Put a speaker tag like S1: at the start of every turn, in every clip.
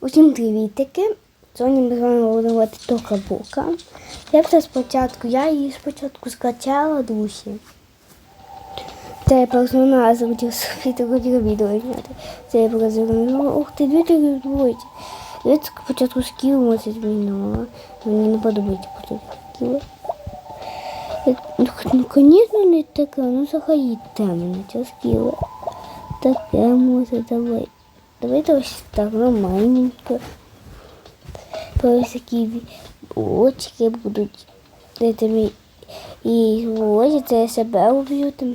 S1: Усім привітики. Сьогодні ми з вами будемо говорити Тока Бока. Я все спочатку, я її спочатку скачала душі. Це я персонаж захотів собі таке відео зняти. Це я показала, ух ти, дві такі відбувається. Я спочатку скіл мусить змінила. Мені не подобається просто скіл. Ну, звісно, не таке, ну заходіть темно, ця скіла. Таке може, давай. Ось так нормальненько. Ось такі очки будуть. Тобі і це я себе уб'ю там.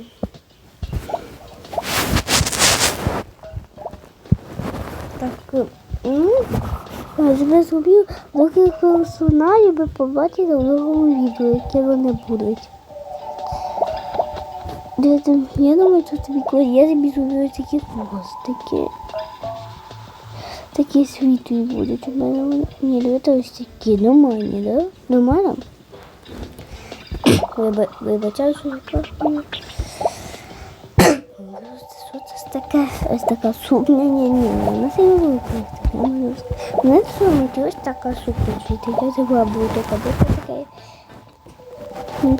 S1: Так, ну, я себе зробив доки персоналів ви побачите в новому відео, яке вони будуть. Я думаю, що тобі коли я тобі зроблю такі хвостики. Такі світлі будуть у мене. Ні, давайте ось такі нормальні, да? Нормально? Вибачаю, що це таке? Ось така сукня. Ні, ні, ні, на це не. У сумки ось така сукня. Чи я забула буду така буде таке. Ну,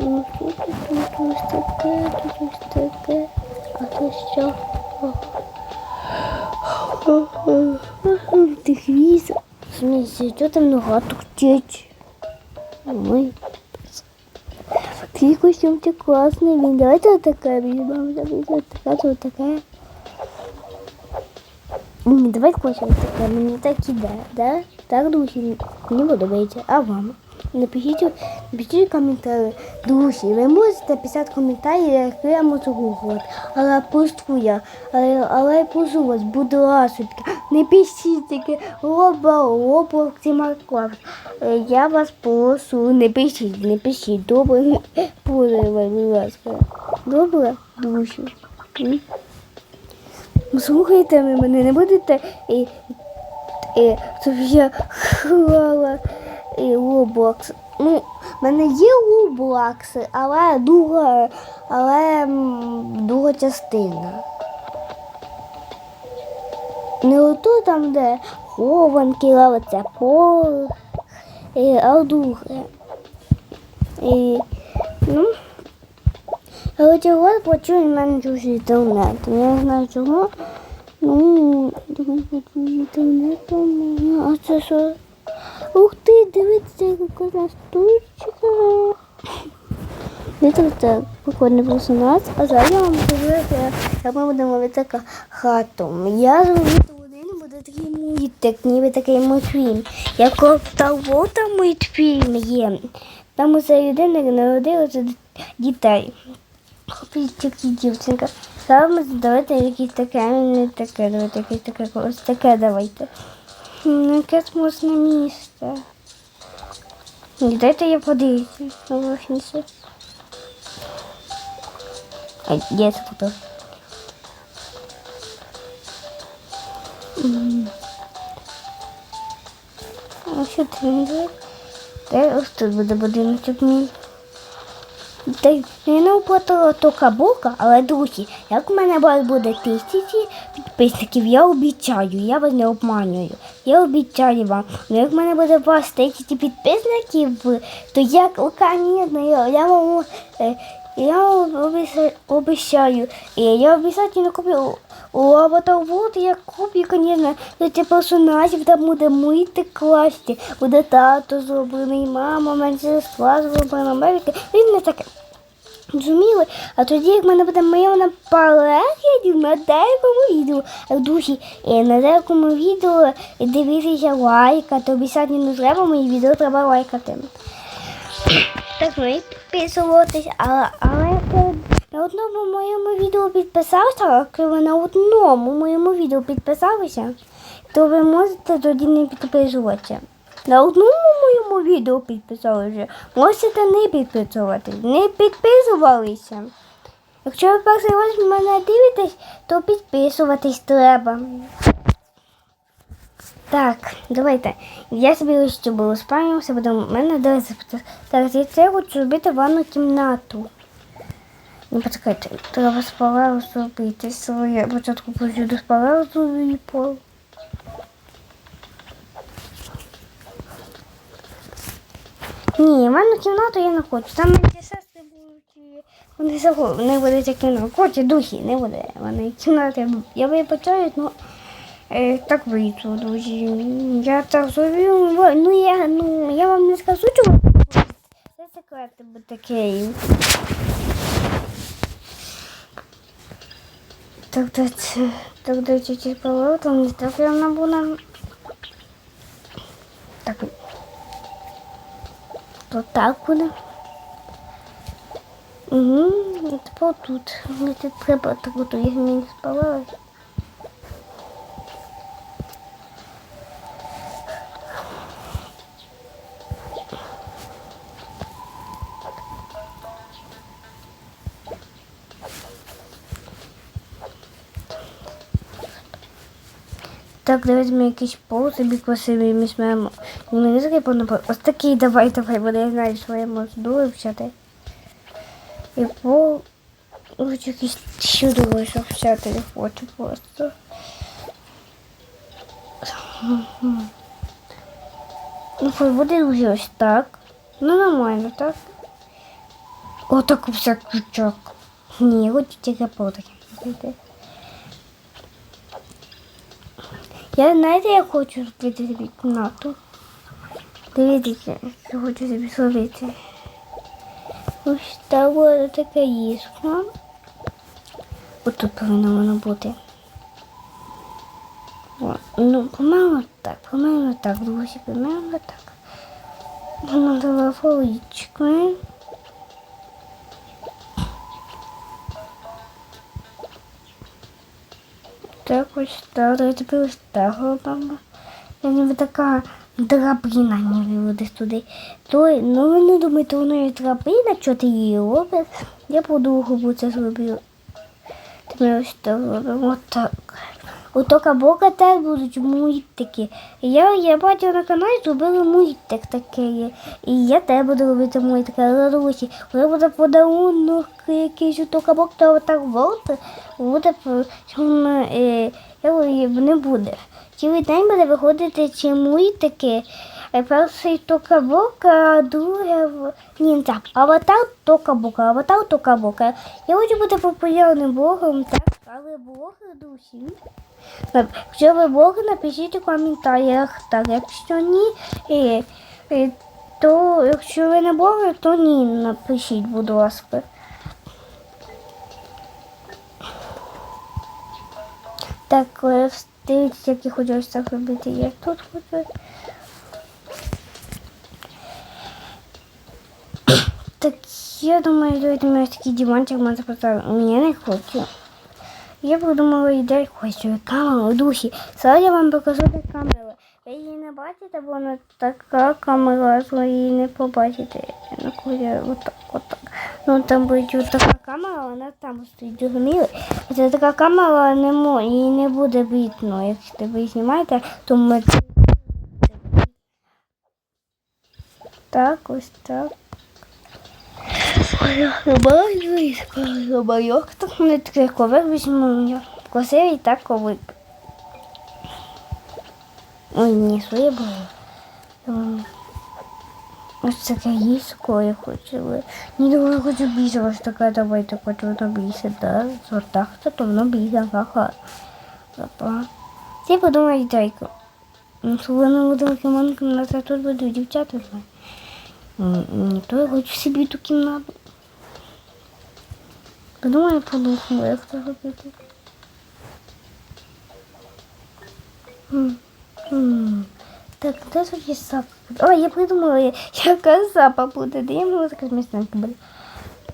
S1: ну, тут, ось таке, тут ось таке. А це що? Ти хвіст. В смысле, що там нога торчить? Ой. Твій костюм ти класний, він давайте отаке візьмемо, давайте отаке, то отаке. Ні, давай хочемо таке, мені так іде, да? Так, друзі, мені подобається. А вам? Напишіть, напишіть коментарі. Друзі, ви можете писати коментарі, які я можу гуглити. Але прошу я, але, але я прошу вас, будь ласка, не пишіть таке лоба, лоба, Майнкрафт. Е, Я вас прошу, не пишіть, не пишіть. Добре, будь ласка. Добре, друзі? Слухайте ви мене, не будете і, і, щоб я хвала і Roblox. Ну, в мене є Roblox, але друга, але друга частина. Не ото там, де хованки, лавиться пол, і, а друге. І, ну, але чого почує в мене дуже інтернет. Я не знаю чого. Ну, думаю, почує інтернетом. А це що? Ух ти, дивіться, яка класна штучка. Дивіться, це прикольний персонаж. А зараз я вам покажу, як, ми будемо робити хату. Я зроблю один, буде такий мультик, ніби такий мультфільм. Як того там мультфільм є. Там усе людина народилася дітей. Хлопець тільки дівчинка. Зараз ми давайте якісь таке, не таке, давайте якесь таке, ось таке давайте. Якесь можна місце. Дайте я подивлюся. Наверхніше. А є це що ти не даєш? Та ось тут буде будиночок мій. Не оплатила то кабука, але друзі, як у мене вас буде тисячі підписників, я обіцяю, я вас не обманюю. Я обіцяю вам. Ну як в мене буде вас тисячі підписників, то я, звісно, я, я вам е, я обіцяю. І я обов'язково куплю у вот я куплю, звісно, для цих персонажів, там буде мити класні. Буде тато зроблений, мама, мене сестра зроблена, Америка. Він не таке. Зрозуміли? А тоді, як мене буде мільйон переглядів на деякому відео, як душі, і на деякому відео дивитися лайка, то обіцяти не треба, мої відео треба лайкати. Так ви підписуватись, але, але на одному моєму відео підписалися, як ви на одному моєму відео підписалися, то ви можете тоді не підписуватися. На одному моєму відео підписалися, можете не підписуватись, не підписувалися. Якщо ви перший раз мене дивитесь, то підписуватись треба. Так, давайте. Я собі ще цю було спам'явся, буде в мене дивитися. Так, я хочу зробити ванну кімнату. Ну, почекайте, треба спалеру зробити. Я початку до спалеру зроблю пол. Ні, ванну кімнату я не хочу. Там ті сестри будуть. Вони заходять, не буде кімната. Хоче духі, не буде. Вони кімнати. Я випочаю, ну. Но так вийшло, друзі. Я так зробив. Ну я, ну, я вам не скажу, чому. Це секрет буде такий. Тогда тогда чуть-чуть поворотом, не так явно буде. Так. То так буде. Угу, тепер тут. Треба таку то їх мені спалили. Так, давайте ми якийсь пол собі красивий візьмемо. Мені такий понапав. Ось такий давай, давай, бо я знаю, що я можу вивчати. І пол. Ось якийсь чудовий, що вчати не хочу просто. Ну, хай буде ось так. Ну, нормально, так? О, так все крючок. Ні, хочу тільки пол такий. Я знаєте, я хочу зробити собі кімнату. Дивіться, я хочу собі зробити. Ось так буде таке їжко. Ось тут повинно воно бути. О, ну, по-моєму так, по-моєму так, друзі, по-моєму так. Воно дала поличкою. Так ось так, давайте старого так робимо. Я ніби така драбина ніби буде туди. То, ну ви не думайте, воно є драбина, що ти її робиш. Я по-другому це зроблю. Тепер ось так робимо. Отак. У Тока Бока теж будуть мультики. Я, я бачила на каналі, зробили мультик такий. І я теж буду робити мультик. Але друзі, коли буде подарунок якийсь у Тока Бок, то так вот буде е, не буде. Цілий день буде виходити ці мультики. Е, Перший Тока Бока, а друге ні, так, аватар Тока Бока, аватар Тока Бока. Я хочу бути популярним блогером, так, але блогер друзі. Якщо ви блогер, напишіть у коментарях. Так, якщо ні, е, е, то якщо ви не блогер, то ні, напишіть, будь ласка. Так, дивіться, які хочу ось так робити. Я тут хочу. Так, я думаю, давайте ми такий диванчик можна поставити. Я не хочу. Я придумала ідею, хочу камеру, духі. Зараз я вам покажу де камеру. Ви її не бачите, бо вона така камера, що її не побачите. Ну, коли отак, отак. Ну там буде така камера, вона там стоїть зрозуміли. Це така камера не мо, її не буде видно. Якщо ви знімаєте, то ми це. Так, ось так. Байок так не такий ковик візьму. я. Красивий так ковик. Ой, ні, своє було. Ем, Ось таке їско я хочу. Ні, думаю, хочу більше. Ось таке, давайте хочу воно більше, да? Ось так, то воно більше, ха-ха. Ти подумай, дайко. Ну, що воно буде кімнатку, на це тут будуть дівчата. Ні, то я хочу собі ту кімнату. Подумай, подумай, як це робити. Так, де тут є сапа? О, я придумала, яка сапа буде. Де я можу така місцинка буде.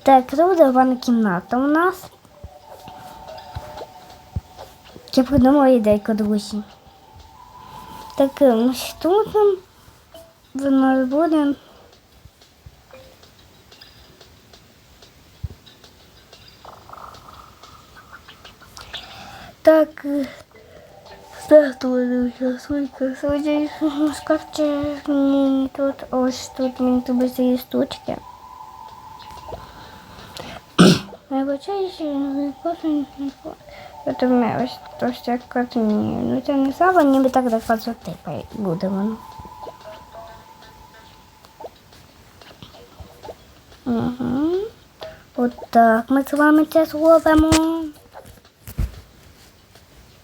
S1: Так, це буде ванна кімната у нас. Я придумала ідейку, друзі. Так, ось тут нам в нас буде. здатує свої судді. Скажіть мені тут, ось тут мені тобі цієї штучки. Найбачаючи, не кожен От у меня ось то ще картині. Ну це не слава, ніби так до красоти буде воно. Угу. От так мы с вами це зробимо.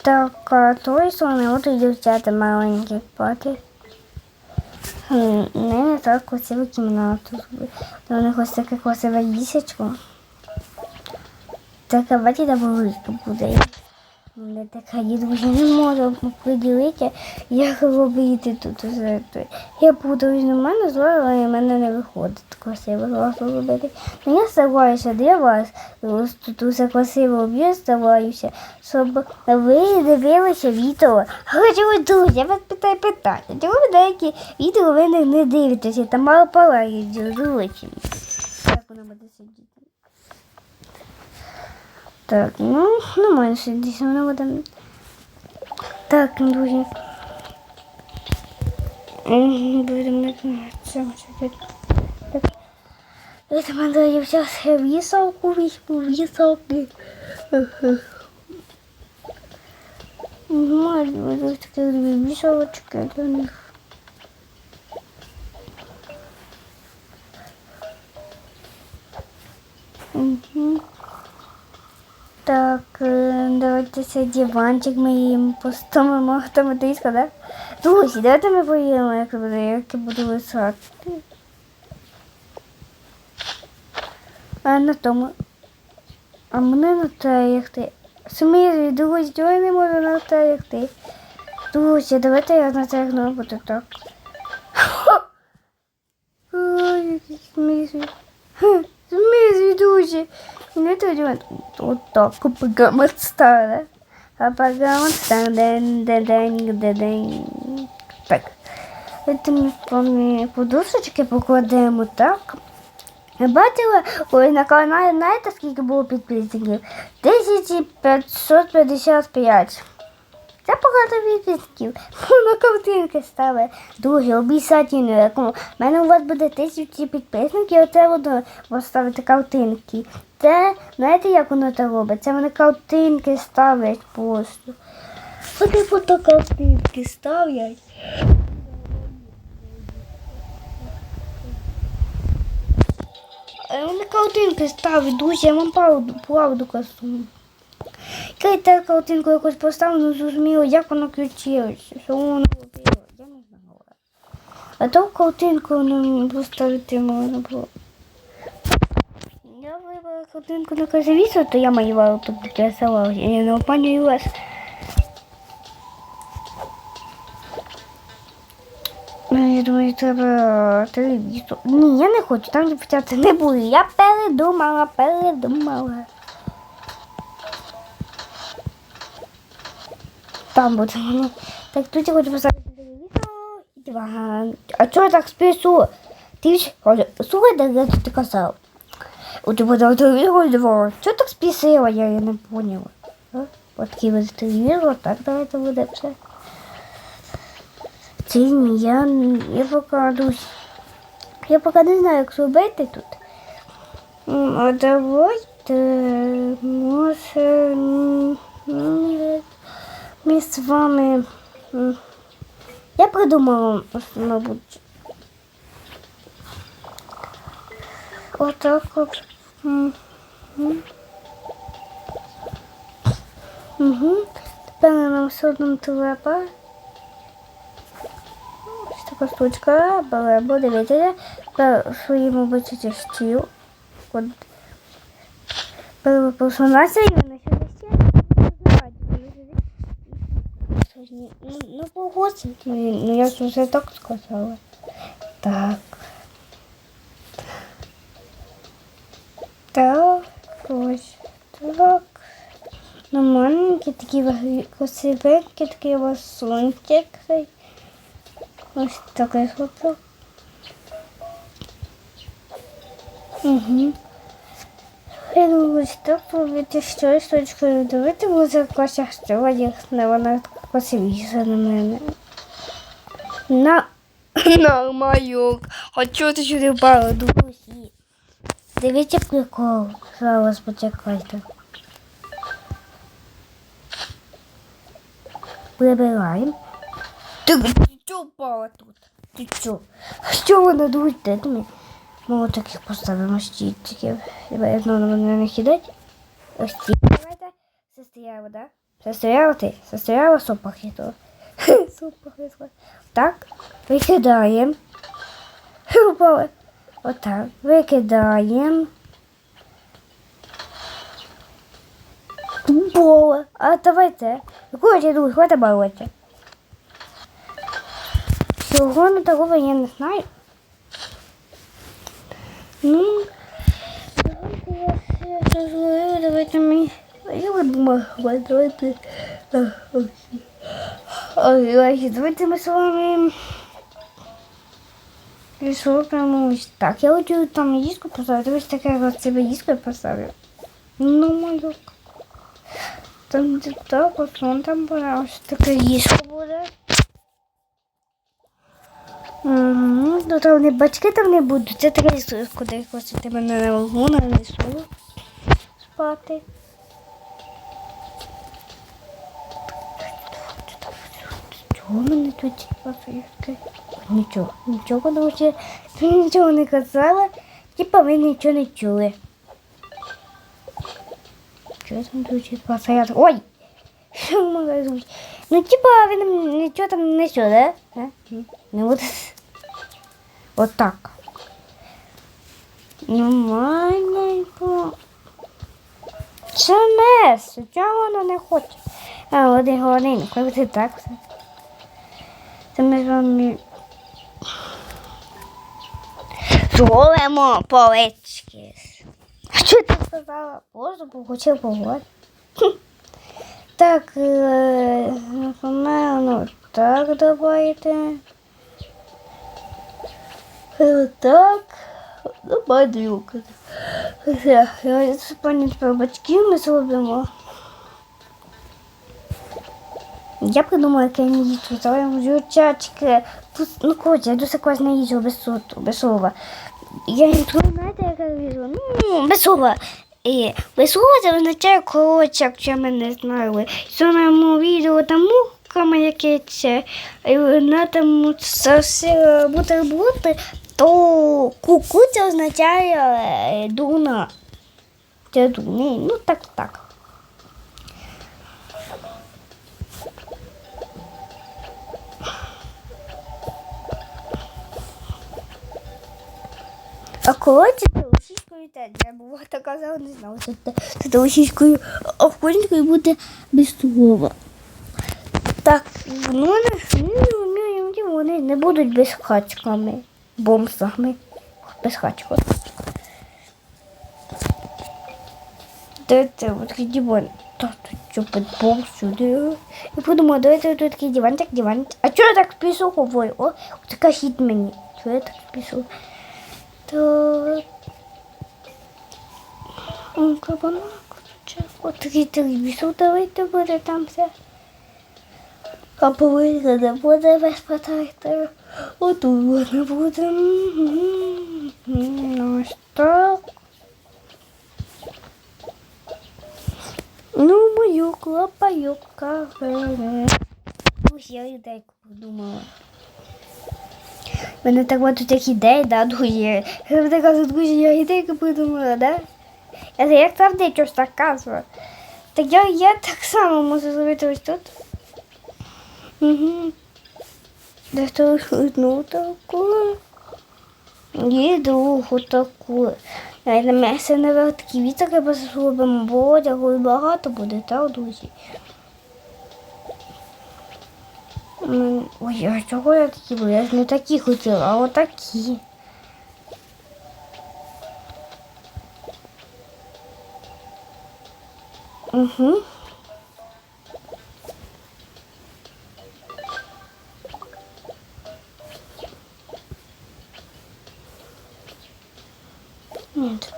S1: Так, а той сторони от і дівчата маленькі спати. Хм, Не, так красиву кімнату. У них ось таке красиве лісечко. Така бачите, велика буде. Не така я дуже не можу приділити, як робити тут усе. Я буду нормально зла, але в мене не виходить красиво зло робити. Я стараюся для вас, тут усе красиво я стараюся, щоб ви дивилися відео. Але чого друзі, я вас питаю питання. Чому ви деякі відео ви не дивитеся, там мало палають, друзі. Як воно буде сидіти? Так, ну, нормально сидіти, воно буде. Так, друзі. М, Будемо цього сидіти. Так. Ось мене я взяв вісалку, візьму вісалки. Маю буду такі дві вісалочки для них. Угу. Так, е, давайте цей диванчик ми їм поставимо автоматично, да? Друзі, давайте ми поїдемо, як буде, як я буду висати. А на тому. А мене на те, як ти. Сумірі, друзі, я не можу на те, як ти. Друзі, давайте я на те, не буду так. Ой, який. Хм, Смішний, друзі. Не погамот стара. А погамот стара, день, день, день, день, день. Так. Це ми помі подушечки покладемо так. Бачила, ой, на каналі, знаєте, скільки було підписників? 1555. Це багато підписників. На картинки стали дуже обіцяти. Як у мене у вас буде тисячі підписників, оце буду поставити картинки. Це, знаєте, як воно це робить? Це вони картинки ставлять просто. Вони фото картинки ставлять. Е, Вони картинки ставлять, друзі, я вам правду, правду кажу. Я так картинку якось поставив, не зрозуміло, як воно включилося, що воно робило, я не знала. А то картинку не поставити можна було. Картинку на казавісу, то я малювала тут рисувала. Я не обманюю вас. Ну, Я думаю, треба телевізор. Ні, я не хочу, там дівчата не буду. Я передумала, передумала. Там буде. Так, тут я хочу поставити телевізор. А чого я так спішу? Ти ж, слухай, де ти казав. У тебе там телевізор. Чого так спішила, я, я не поняла. От буде телевізор, так давайте буде все. Ці я, я покажусь. Я поки не знаю, як зробити тут. А давайте, може, ми з вами. Я придумала, мабуть. Отак от. М, м. Угу. Тепер нам все одно треба. Ось така штучка, беремо, дивіться, тепер своєму бачите стіл. От. Беремо персонажа і вона ще Ну, ну погодься, ну я ж вже так сказала. Так. Так, ось так. Ну, маленький такий ваг- такий сончик. Ось такий хлопок. Угу. Ось так робити що з точкою дивити, буде якось що їх не вона красивіша на мене. На Нормальок. А чого ти сюди впала, друзі? Дивіться прикол. Зараз почекайте. Прибираємо. Ти, ти чого впала тут? Ти чого? Що вона друзі? Ти Ми таких поставимо стільчиків. Давай знову на мене не. Ось ці. Давайте. Все стояло, да? Все стояло ти? Все стояло, супа хитро. Супа хитро. Так. Викидаємо. Упали. Отак. Викидаємо. Бола. А давайте. Якого друг, хвата болоте. Всього на такого я не знаю. Ну, давайте я розговорю, давайте. А я вот давайте. ой, давайте ми з вами. Рисуємо ось так. Я хочу там їску поставити. Ось таке от себе їску поставлю. Ну, мою. Там де так, от вон там буде ось таке їско буде. Угу. Там не батьки там не будуть. Це таке ліско, де якось мене на вагона лісу спати. Чого мене тут пасуєте? Нічого, нічого, друзі. Ви нічого не казали, типа ви нічого не чули. Що там звучить пасаят? Ой! Що може звучить? Ну, типа, ви нічого там не чули, да? Ну, от. От так. Нормальненько. Це мес, чого воно не хоче? А, один годин, коли це так все. Це ми з вами золимо полички. А що ти сказала? Просто хотів поговорити. Так, е, напевно, так давайте. Е, Так. Ну, бадюка. Все, я пані про батьків ми зробимо. Я придумала, як я не їжу, але дівчатки. Ну, коротше, я класно їжу без суту, без слова. Я не знаєте, як я їжу? Ну, без. І без це означає коротше, якщо ми не знали. Що на моєму відео там мухками якесь, і вона там все бутерброди, то куку це означає е, дуна. Це дуни, ну так, так. Коротше, це російською теж я була така казала, не знала, що це, російською, а українською буде без слова. Так, ну вони, не будуть без хачками, бомсами, без хачків. Дайте от такий диван. Так, тут що під бомб сюди. Я подумала, давайте тут такий диван, так. А чого я так спішу говорю? О, така хід мені. Чого я так спішу? Так. О, кабанок. От такий телевізор давайте буде там все. А повинна не буде без потайти. Отут вона буде. Ось так. Ну, мою клопаю кафе. Ось я ідейку придумала. У мене так тут як ідеї, да, друзі. Я така друзі, я ідейку придумала, да? Я як завжди щось так кажу. Так я, я так само можу зробити ось тут. Угу. Десь одну таку. І другу таку. На місце на такі вітер ми зробимо, бо багато буде, так, друзі? М, Ой, а чого я такі були? Я ж не такі хотіла, а отакі. Угу. Нет.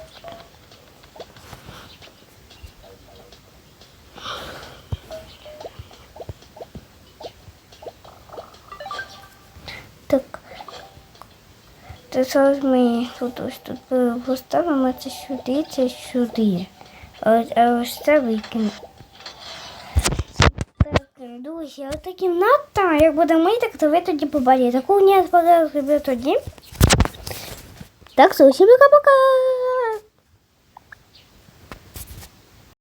S1: Це зараз ми тут ось тут е, поставимо це сюди, це сюди. А, ось- це викинемо. Друзі, ота кімната, як буде мити, то ви тоді побачите. Таку не ви тоді. Так, зовсім пока-пока!